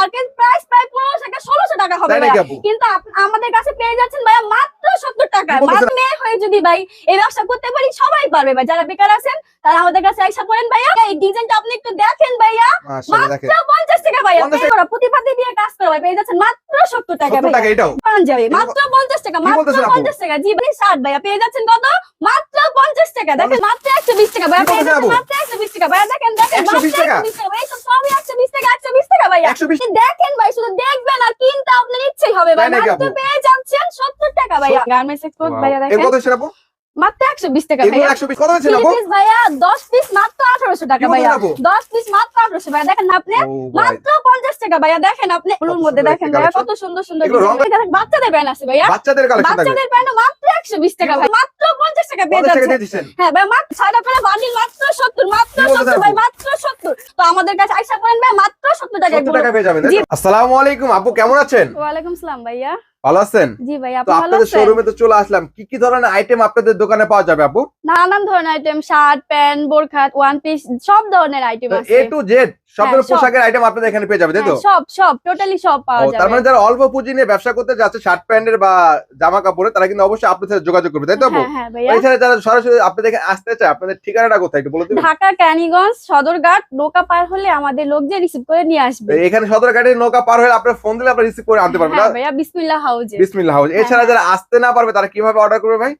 Market price প্রায় পনেরোশো টাকা ষোলোশো টাকা হবে? কিন্তু আমাদের কাছে পেয়ে যাচ্ছেন ভাইয়া মাত্র সত্তর টাকা। মেয়ে হয়ে যদি ভাই এই ব্যবসা করতে পারি সবাই পারবে ভাই। যারা বেকার আছেন তারা আমাদের কাছে আইসা পড়েন ভাইয়া। এই ডিজাইনটা আপনি একটু দেখেন ভাইয়া। মাত্র পঞ্চাশ টাকা ভাইয়া। 50 পেয়ে করা, প্রতিপাতি দিয়ে কাজ করা ভাই। পেয়ে যাচ্ছেন মাত্র সত্তর টাকা 70 ভাইয়া। টাকা এটাও। পাঞ্জাবি মাত্র পঞ্চাশ টাকা মাত্র পঞ্চাশ টাকা। জি ভাই শার্ট ভাইয়া। পেয়ে যাচ্ছেন কত? মাত্র পঞ্চাশ টাকা। দেখেন মাত্র একশো বিশ টাকা ভাইয়া। পেয়ে যাচ্ছেন মাত্র একশো বিশ টাকা ভাইয়া। দেখেন দেখেন মাত্র টাকা? 120 টাকা। ভাই সবই একশো বিশ টাকা একশো বিশ টাকা ভাইয়া। দেখেন ভাই শুধু দেখবেন আর কিনতে আপনার ইচ্ছেই হবে ভাই। মাত্র পেয়ে যাচ্ছেন সত্তর টাকা ভাইয়া। গার্মেন্টস এক্সপোর্ট ভাইয়া দেখেন? কত হচ্ছে আপু মাত্র একশো বিশ টাকা ভাইয়া। 120 কত হচ্ছে থ্রি আপু পিস ভাইয়া দশ পিস মাত্র আঠারোশো টাকা ভাইয়া। দশ পিস মাত্র আঠারোশো ভাইয়া। দেখেন আপনি মাত্র পঞ্চাশ টাকা ভাইয়া। দেখেন আপনি ব্লুর মধ্যে দেখেন ভাইয়া কত সুন্দর সুন্দর এগুলো রং- ডিজাইন দেখেন বাচ্চাদের ব্যান্ড আছে ভাইয়া। বাচ্চাদের বাচ্চাদের প্যান্ট মাত্র একশো বিশ টাকা ভাই মাত্র পঞ্চাশ টাকা পেয়ে যাচ্ছে। হ্যাঁ ভাই মাত্র ছয়টা প্যান্ট বান্ডিল মাত্র সত্তর মাত্র সত্তর ভাই মাত্র সত্তর। তো আমাদের কাছে আইসা ভাই মাত্র সত্তর টাকা 70 পেয়ে যাবেন তাই জি। তো? আসসালামু আলাইকুম আপু কেমন আছেন? ওয়ালাইকুম সালাম ভাইয়া। ভালো আছেন? জি ভাই আপনি ভালো আছেন? শোরুমে তো চলে আসলাম। কি কি ধরনের আইটেম আপনাদের দোকানে পাওয়া যাবে আপু? নানান ধরনের আইটেম শার্ট প্যান্ট বোরখা ওয়ান পিস সব ধরনের আইটেম আছে। এ টু জেড সব হ্যাঁ, ধরনের সব। পোশাকের আইটেম আপনাদের এখানে পেয়ে যাবে তাই তো? হ্যাঁ, সব সব টোটালি সব পাওয়া ও, তার মানে যারা অল্প পুঁজি নিয়ে ব্যবসা করতে যাচ্ছে শার্ট প্যান্টের বা জামা কাপড়ে তারা কিন্তু অবশ্যই আপনাদের সাথে যোগাযোগ করবে তাই তো হ্যাঁ এছাড়া যারা সরাসরি আপনাদের এখানে আসতে চায় আপনাদের ঠিকানাটা কোথায় একটু বলে দিবেন? ঢাকা ক্যানিগঞ্জ সদরঘাট নৌকা পার হলে আমাদের লোক যে রিসিভ করে নিয়ে আসবে। এখানে সদরঘাটের নৌকা পার হয়ে আপনার ফোন দিলে আপনারা রিসিভ করে আনতে পারবেন ভাইয়া বিসমিল্লাহ হাউজে বিসমিল্লাহ এছাড়া যারা আসতে না পারবে তারা কীভাবে অর্ডার করবে ভাই?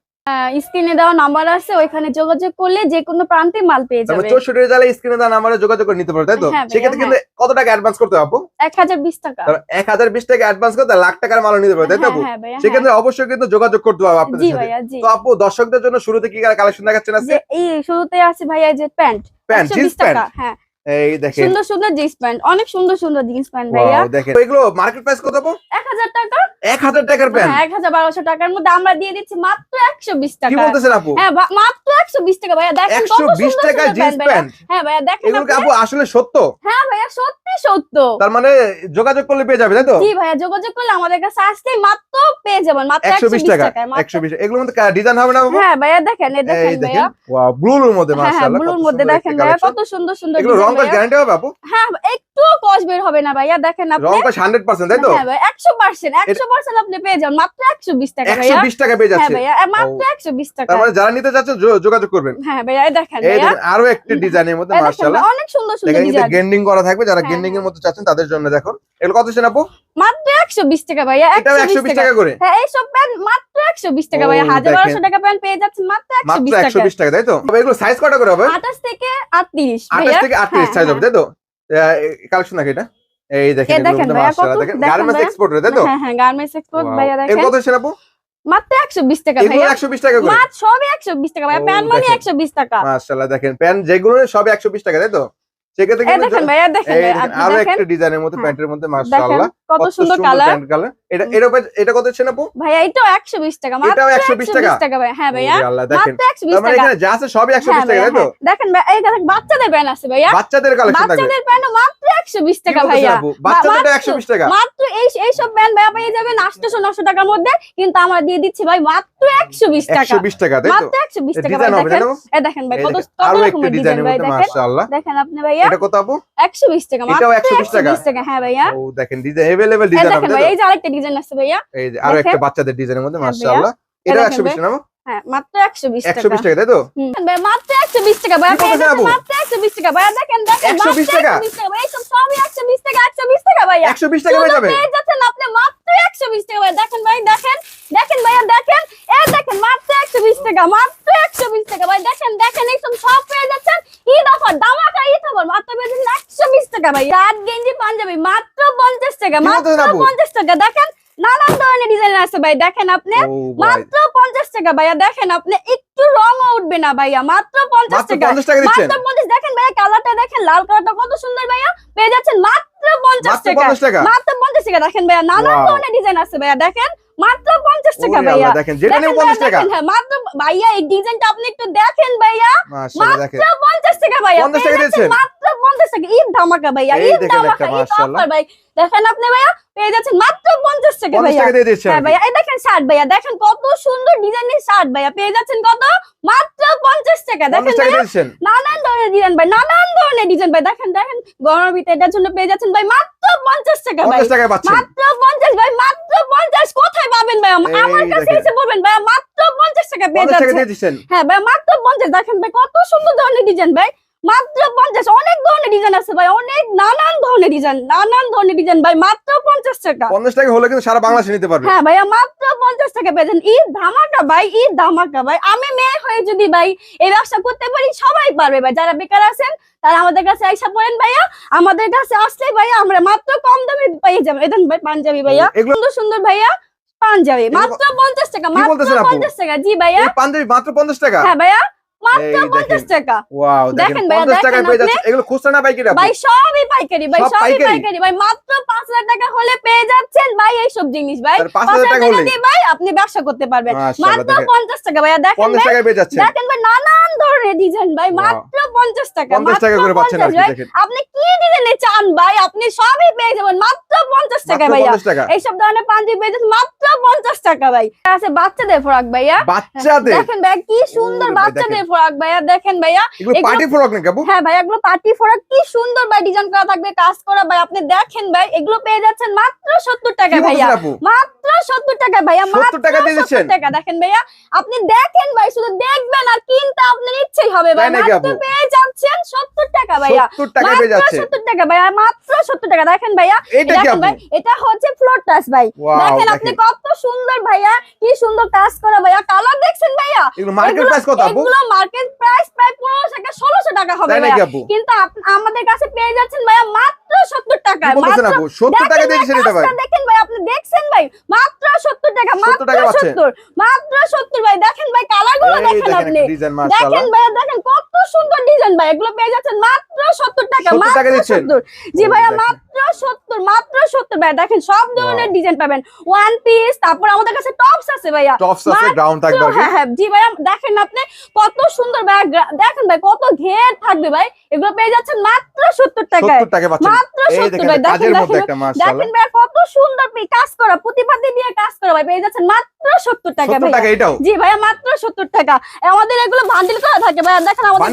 স্ক্রিনে দেওয়া নাম্বার আছে ওইখানে যোগাযোগ করলে যে কোনো প্রান্তে মাল পেয়ে যাবে চৌষট্টি জেলা স্ক্রিনে দেওয়া নাম্বারে যোগাযোগ করে নিতে পারবে তাই তো? হ্যাঁ সেক্ষেত্রে কিন্তু কত টাকা অ্যাডভান্স করতে হবে আপু? এক হাজার বিশ টাকা। এক হাজার বিশ টাকা অ্যাডভান্স করতে লাখ টাকার মাল নিতে পারবে তাই তো হ্যাঁ আপু? হ্যাঁ হ্যাঁ। সেক্ষেত্রে অবশ্যই কিন্তু যোগাযোগ করতে হবে আপনাদের সাথে। তো আপু দর্শকদের জন্য শুরুতে কি কালেকশন দেখাচ্ছেন আছে এই শুরুতে আছে ভাইয়া এই যে প্যান্ট প্যান্ট জিন্স প্যান্ট? হ্যাঁ। এই দেখেন। সুন্দর সুন্দর জিন্স প্যান্ট অনেক সুন্দর সুন্দর জিন্স প্যান্ট ভাইয়া। দেখেন। এগুলো মার্কেট প্রাইস কত আপু? এক হাজার টাকা। এক হাজার টাকার প্যান্ট। হ্যাঁ এক হাজার বারোশো টাকার মধ্যে আমরা দিয়ে দিচ্ছি মাত্র একশো বিশ কি বলতেছেন আপু? হ্যাঁ মাত্র একশো বিশ টাকা ভাইয়া। দেখেন একশো বিশ টাকা জিন্স প্যান্ট ভাইয়া। হ্যাঁ ভাইয়া দেখেন এগুলো আপু আসলে সত্য? হ্যাঁ ভাইয়া সত্যি সত্য। তার মানে যোগাযোগ করলে পেয়ে যাবে তাই তো? জি ভাইয়া যোগাযোগ করলে আমাদের কাছে আসতেই মাত্র পেয়ে যাবেন মাত্র একশো বিশ টাকা একশো বিশ। এগুলোর মধ্যে ডিজাইন হবে না হ্যাঁ ভাইয়া দেখেন এই দেখেন ভাইয়া। ওয়াও ব্লুর মধ্যে হ্যাঁ হ্যাঁ মাশাআল্লাহ ব্লুর মধ্যে দেখেন ভাইয়া কত সুন্দর সুন্দর এগুলো রং গ্যারান্টি হবে আপু? হ্যাঁ একটু কস বের হবে না ভাইয়া দেখেন আপনি। রং 100% তাই তো? হ্যাঁ ভাইয়া একশো পার্সেন্ট একশো পার্সেন্ট আপনি পেয়ে যান মাত্র একশো বিশ টাকা ভাইয়া। 120 টাকা পেয়ে হ্যাঁ যাচ্ছে। ভাইয়া মাত্র একশো বিশ টাকা তার মানে যারা নিতে চাচ্ছেন যো- যোগাযোগ করবেন। হ্যাঁ ভাইয়া এই দেখেন এই দেখেন আরও একটি ডিজাইনের মধ্যে এই মাশাআল্লাহ। অনেক সুন্দর সুন্দর ডিজাইন গেন্ডিং করা থাকবে যারা হ্যাঁ, গেন্ডিং এর মধ্যে চাচ্ছেন তাদের জন্য দেখুন। এগুলো কত ছিল আপু? মাত্র একশো বিশ টাকা ভাইয়া এটাও একশো 120 বিশ টাকা। করে। হ্যাঁ এইসব প্যান্ট মাত্র একশো বিশ টাকা ভাইয়া। হাজার দেখেন। বারোশো টাকা প্যান্ট পেয়ে যাচ্ছেন মাত্র একশো মাত্র বিশ টাকা 120 টাকা তাই তো? তবে এগুলো সাইজ কটা করে হবে? আঠাশ থেকে আটত্রিশ 28 থেকে 38 হ্যাঁ, সাইজ হবে তাই তো? কালেকশন নাকি এটা? এই দেখেন গার্মেন্টস এক্সপোর্ট তাই তো? হ্যাঁ হ্যাঁ গার্মেন্টস এক্সপোর্ট ভাইয়া দেখেন। কত ছিল মাত্র একশো বিশ টাকা এগুলো ভাইয়া। 120 টাকা করে? সবই টাকা মানে টাকা। মাশাআল্লাহ দেখেন যেগুলো সব 120 টাকা তাই তো? সেক্ষেত্রে দেখেন ভাইয়া দেখেন আরও একটা ডিজাইনের মধ্যে হ্যাঁ। প্যান্টের মধ্যে দেখেন মাশাআল্লাহ কত সুন্দর কালার। এটা এটা এটা কত ছিল আপু ভাইয়া এটাও একশো বিশ টাকা মাত্র এটাও একশো 120 বিশ টাকা? টাকা ভাইয়া হ্যাঁ ভাইয়া ওরে আল্লাহ দেখেন মাত্র একশো বিশ তার মানে টাকা এখানে যা আছে সবই 120 হ্যাঁ টাকা ভাইয়া তাই তো হ্যাঁ। দেখেন ভাই- এই দেখেন বাচ্চাদের ব্যান্ড আছে ভাইয়া বাচ্চাদের কালেকশন থাকবে বাচ্চাদের প্যান্ট মাত্র একশো বিশ কি টাকা বলতেছেন ভাইয়া আপু? বাচ্চাদেরটা মাত্র- 120 টাকা মাত্র এই এইসব প্যান্ট ভাইয়া পেয়ে যাবেন আটশো নশো টাকার মধ্যে কিন্তু আমরা দিয়ে দিচ্ছি ভাই মাত্র একশো বিশ টাকা 120 টাকা তাই তো মাত্র একশো বিশ টাকা ভাই ডিজাইন হবে দেখেন জানো এই দেখেন ভাই এই কত দেখেন, কত আরো একটা রকমের ডিজাইন ডিজাইনের ভাই মধ্যে দেখেন মাশাআল্লাহ দেখেন আপনি ভাইয়া এটা কত আপু একশো বিশ টাকা মাত্র এটাও 120 একশো টাকা? বিশ টাকা হ্যাঁ ভাইয়া ও দেখেন ডিজাইন अवेलेबल এই ডিজাইন দেখেন হবে ভাই তাই এই যে আরেকটা ডিজাইন আছে ভাইয়া এই যে আরও দেখেন। একটা বাচ্চাদের ডিজাইনের মধ্যে হ্যাঁ, মাশাআল্লাহ এটা দেখেন 120 টাকা হ্যাঁ মাত্র একশো বিশ 120 টাকা টাকা তাই তো ভাই, মাত্র একশো বিশ টাকা ভাইয়া? মাত্র একশো বিশ টাকা ভাইয়া দেখেন দেখেন 120 মাত্র টাকা? 120 টাকা ভাই এইসব সবই একশো বিশ টাকা একশো বিশ টাকা ভাইয়া 120 টাকা শুধু যাবে পেয়ে যাচ্ছেন আপনি মাত্র একশো বিশ টাকা ভাই দেখেন ভাই দেখেন দেখেন ভাইয়া দেখেন এই দেখেন মাত্র একশো বিশ টাকা মাত্র একশো বিশ টাকা ভাই দেখেন দেখেন এইসব সব পেয়ে যাচ্ছেন ঈদ অফার দামাকা ঈদ অফার মাত্র পেয়ে যাচ্ছেন একশো বিশ টাকা ভাই শার্ট গেঞ্জি পাঞ্জাবি মাত্র পঞ্চাশ টাকা মাত্র বলতেছেন আপু? পঞ্চাশ টাকা দেখেন নানান ধরনের ডিজাইন আছে ভাই দেখেন আপনি। মাত্র পঞ্চাশ টাকা ভাইয়া দেখেন আপনি একটু রঙও উঠবে না ভাইয়া মাত্র পঞ্চাশ টাকা। 50 টাকা দিচ্ছেন? মাত্র পঞ্চাশ দেখেন ভাইয়া কালারটা দেখেন লাল কালারটা কত সুন্দর ভাইয়া পেয়ে যাচ্ছেন মাত্র পঞ্চাশ মাত্র টাকা। 50 টাকা? মাত্র পঞ্চাশ টাকা দেখেন ভাইয়া নানান ধরনের ডিজাইন আছে ভাইয়া দেখেন মাত্র পঞ্চাশ টাকা ভাইয়া। দেখেন যেটা দেখেন নেব ভাইয়া, 50 টাকা। দেখেন, মাত্র ভাইয়া এই ডিজাইনটা আপনি একটু দেখেন ভাইয়া। মাত্র পঞ্চাশ টাকা ভাইয়া 50 টাকা পেয়ে যাচ্ছেন দিয়েছেন? মাত্র পঞ্চাশ টাকা ঈদ ধামাকা ভাইয়া ঈদ ধামাকা ঈদ অফার ভাই। দেখেন আপনি ভাইয়া পেয়ে যাচ্ছেন মাত্র পঞ্চাশ টাকা দিয়ে হ্যাঁ ভাইয়া এই দেখেন শার্ট ভাইয়া দেখেন কত সুন্দর ডিজাইনের শার্ট ভাইয়া। পেয়ে যাচ্ছেন কত? মাত্র পঞ্চাশ টাকা। দেখেন নানান ধরনের ডিজাইন ভাই নানান ধরনের ডিজাইন ভাই। দেখেন দেখেন গরমের ভিতরে এটার জন্য পেয়ে যাচ্ছেন ভাই মাত্র পঞ্চাশ টাকা ভাই। পাচ্ছেন। মাত্র পঞ্চাশ ভাই মাত্র পঞ্চাশ। কোথায় পাবেন ভাই আমার কাছে এসে বলবেন ভাই মাত্র পঞ্চাশ টাকা পেয়ে যাচ্ছেন। হ্যাঁ ভাই মাত্র পঞ্চাশ। দেখেন ভাই কত সুন্দর ধরনের ডিজাইন ভাই। মাত্র পঞ্চাশ অনেক ধরনের ডিজাইন আছে ভাই অনেক নানান ধরনের ডিজাইন নানান ধরনের ডিজাইন ভাই মাত্র পঞ্চাশ টাকা। পঞ্চাশ টাকা হলে কিন্তু সারা বাংলাদেশে নিতে পারবে। হ্যাঁ ভাইয়া মাত্র পঞ্চাশ টাকা পেয়েছেন ঈদ ধামাকা ভাই ঈদ ধামাকা ভাই। আমি মেয়ে হয়ে যদি ভাই এই ব্যবসা করতে পারি সবাই পারবে ভাই। যারা বেকার আছেন তারা আমাদের কাছে আইসা পড়েন ভাইয়া। আমাদের কাছে আসলে ভাইয়া আমরা মাত্র কম দামে পেয়ে যাব। এদেন ভাই পাঞ্জাবি ভাইয়া। সুন্দর সুন্দর ভাইয়া পাঞ্জাবি। মাত্র পঞ্চাশ টাকা মাত্র পঞ্চাশ টাকা। জি ভাইয়া। পাঞ্জাবি মাত্র পঞ্চাশ টাকা? হ্যাঁ ভাইয়া। আপনি? ব্যবসা করতে পারবেন। মাত্র পঞ্চাশ টাকা ভাইয়া দেখেন দেখেন ভাই নানান ধরনের ডিজাইন ভাই মাত্র পঞ্চাশ টাকা পঞ্চাশ টাকা মাত্র করে পাচ্ছেন আর 50 কি ভাই। আপনি কি ডিজাইনে চান ভাই? আপনি সবই পেয়ে যাবেন মাত্র পঞ্চাশ টাকা। ভাইয়া এইসব ধরনের পাঞ্জাবি পেয়ে মাত্র পঞ্চাশ টাকা ভাই। আছে বাচ্চাদের ফ্রক ভাইয়া। বাচ্চাদের? দেখেন ভাইয়া কি সুন্দর বাচ্চাদের ফ্রক ভাইয়া দেখেন ভাইয়া। পার্টি ফ্রক নাকি হ্যাঁ ভাই এগুলো পার্টি ফ্রক। কি সুন্দর ভাই ডিজাইন করা থাকবে কাজ করা ভাই। আপনি দেখেন ভাই এগুলো পেয়ে যাচ্ছেন মাত্র সত্তর টাকা ভাইয়া। মাত্র সত্তর টাকা ভাইয়া মাত্র টাকা দিয়ে দিচ্ছেন? 70 টাকা। দেখেন ভাইয়া আপনি দেখেন ভাই শুধু দেখবেন আর কিনতে আপনার ইচ্ছেই হবে ভাই। মাত্র পেয়ে যাচ্ছেন সত্তর টাকা ভাইয়া। সত্তর টাকায় পেয়ে যাচ্ছে। সত্তর টাকা ভাইয়া মাত্র সত্তর টাকা। দেখেন ভাইয়া এইটা কি ভাই এটা হচ্ছে ফ্লোর টাচ ভাই। দেখেন। আপনি কত সুন্দর ভাইয়া কি সুন্দর কাজ করা ভাইয়া। কালার দেখছেন ভাইয়া? এগুলো মার্কেট প্রাইস কত আপু? এগুলো মার্কেট প্রাইস প্রায় টাকা টাকা হবে ভাইয়া। কিন্তু আমাদের কাছে পেয়ে যাচ্ছেন ভাইয়া মাত্র সত্তর কি টাকায় বলতেছেন মাত্র আপু? সত্তর টাকা দিয়ে দিচ্ছেন এটা ভাই। দেখেন ভাই আপনি দেখছেন ভাই? মাত্র সত্তর টাকা মাত্র টাকা পাচ্ছেন? সত্তর। মাত্র সত্তর ভাই। দেখেন ভাই কালারগুলো দেখেন দেখেন আপনি। দেখেন ভাইয়া দেখেন কত সুন্দর ডিজাইন ভাই? এগুলো পেয়ে যাচ্ছেন মাত্র সত্তর টাকা মাত্র সত্তর। জি ভাইয়া মাত্র সত্তর মাত্র সত্তর। ভাই দেখেন সব ধরনের ডিজাইন পাবেন। ওয়ান পিস তারপর আমাদের কাছে টপস আছে ভাইয়া। টপস আছে গ্রাউন্ড থাকবে হ্যাঁ হ্যাঁ। জি ভাইয়া দেখেন আপনি কত সুন্দর ভাই দেখেন ভাই কত ঘের থাকবে ভাই। এগুলো পেয়ে যাচ্ছেন মাত্র সত্তর টাকায়। টাকা মাত্র সত্তর ভাই দেখেন একটা ভাই সুন্দর কাজ করা প্রতিপাতি দিয়ে কাজ করা ভাই পেয়ে যাচ্ছেন মাত্র সত্তর টাকা ভাই জি ভাইয়া মাত্র সত্তর টাকা। আমাদের এগুলো বান্ডিল করা থাকে ভাইয়া দেখেন আমাদের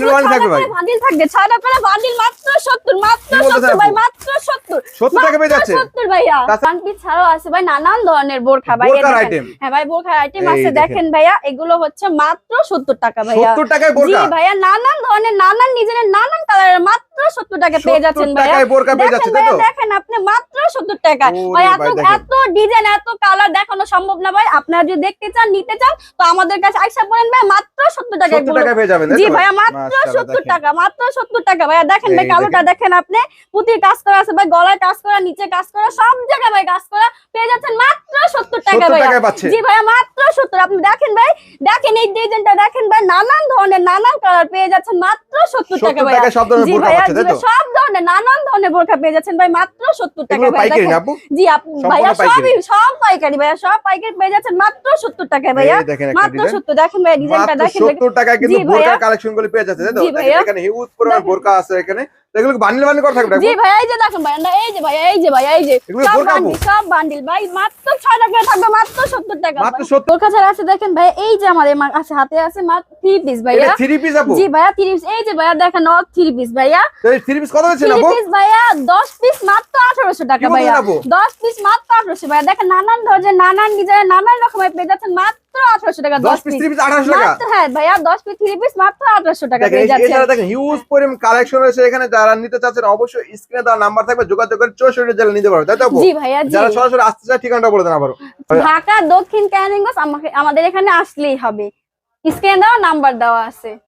ভাই? বান্ডিল থাকবে। ছয়টা করে বান্ডিল মাত্র সত্তর মাত্র সত্তর ভাই মাত্র সত্তর। সত্তর টাকা পেয়ে যাচ্ছে। সত্তর ভাইয়া। বান্ডিল ছাড়াও আছে ভাই নানান ধরনের বোরখা ভাই এই বোরকার দেখেন। আইটেম হ্যাঁ ভাই বোরখার আইটেম আছে। দেখেন। দেখেন ভাইয়া এগুলো হচ্ছে মাত্র সত্তর টাকা ভাইয়া। সত্তর টাকায় জি ভাইয়া নানান ধরনের নানান ডিজাইনের নানান কালারের মাত্র সত্তর টাকা পেয়ে যাচ্ছেন ভাইয়া। টাকায় পেয়ে যাচ্ছে ভাইয়া দেখেন আপনি মাত্র সত্তর টাকা। ভাই ভাই, এত এত ডিজাইন এত কালার দেখানো সম্ভব না ভাই। আপনারা যদি দেখতে চান নিতে চান তো আমাদের কাছে আইসা পড়েন ভাই মাত্র সত্তর টাকা সত্তর টাকায় পেয়ে যাবেন জি তো ভাইয়া মাত্র মাশাআল্লাহ, সত্তর দেখেন। টাকা মাত্র সত্তর টাকা ভাইয়া দেখেন ভাই কালোটা দেখেন। আপনি। পুঁতির কাজ করা আছে ভাই গলায় কাজ করা নিচে কাজ করা সব জায়গায় ভাই কাজ করা। পেয়ে যাচ্ছেন মাত্র সত্তর টাকা 70 ভাইয়া টাকায় পাচ্ছে। জি ভাইয়া মাত্র সত্তর। আপনি দেখেন ভাই দেখেন এই ডিজাইনটা দেখেন ভাই নানান ধরনের নানান কালার পেয়ে যাচ্ছেন মাত্র সত্তর টাকা 70 সব ধরনের বোরকা ভাইয়া তাই তো? সব ধরনের নানান ধরনের বোরখা পেয়ে যাচ্ছেন ভাই মাত্র সত্তর টাকা আপু জি ভাইয়া সবই সব পাইকারি ভাইয়া সব পাইকারি পেয়ে যাচ্ছেন মাত্র সত্তর টাকা ভাইয়া দেখেন মাত্র ডিজাইন সত্তর দেখেন ভাইয়া ডিজাইনটা দেখেন ভাই। সত্তর টাকায় কিন্তু কালেকশনগুলো পেয়ে যাচ্ছে। এখানে হিউজ পরিমাণ দেখেন। বোরকা আছে এখানে এগুলো বান্ডিল বান্ডিল করা থাকবে জি আপু? এই যে দেখেন ভাইয়া এই যে ভাইয়া এই যে ভাইয়া এই যে সব বান্ডিল সব বান্ডিল ভাই মাত্র টাকা থাকবে মাত্র সত্তর টাকা মাত্র 70 বোরখা ছাড়া আছে দেখেন ভাইয়া এই যে আমাদের আছে হাতে আছে মাত্র থ্রি পিস ভাইয়া। থ্রি পিস আপু? জি ভাইয়া থ্রি পিস এই যে ভাইয়া দেখেন অল থ্রি পিস ভাইয়া। তো এই থ্রি পিস কত দিচ্ছেন থ্রি পিস ভাইয়া দশ পিস মাত্র আঠারোশো টাকা ভাইয়া। আপু? দশ পিস মাত্র আঠারোশো ভাইয়া। দেখেন নানান ধরনের নানান ডিজাইনের নানান রকমের পেয়ে যাচ্ছেন মাত্র আঠারোশো টাকা পিস পিস মাত্র হ্যাঁ ভাইয়া দশ পিস থ্রি পিস মাত্র আঠারোশো টাকা দেখেন পেয়ে এই- এছাড়া দেখেন হিউজ পরিমাণ কালেকশন রয়েছে এখানে। যারা নিতে চাচ্ছেন অবশ্যই স্ক্রিনে দেওয়া নাম্বার থাকবে যোগাযোগ করে চৌষট্টি জেলা নিতে পারবে তাই তো জি ভাইয়া জি। যারা সরাসরি আসতে চায় ঠিকানাটা বলে দেন ঢাকা দক্ষিণ আমাদের এখানে আসলেই হবে। স্ক্রিনে দেওয়া নাম্বার দেওয়া আছে।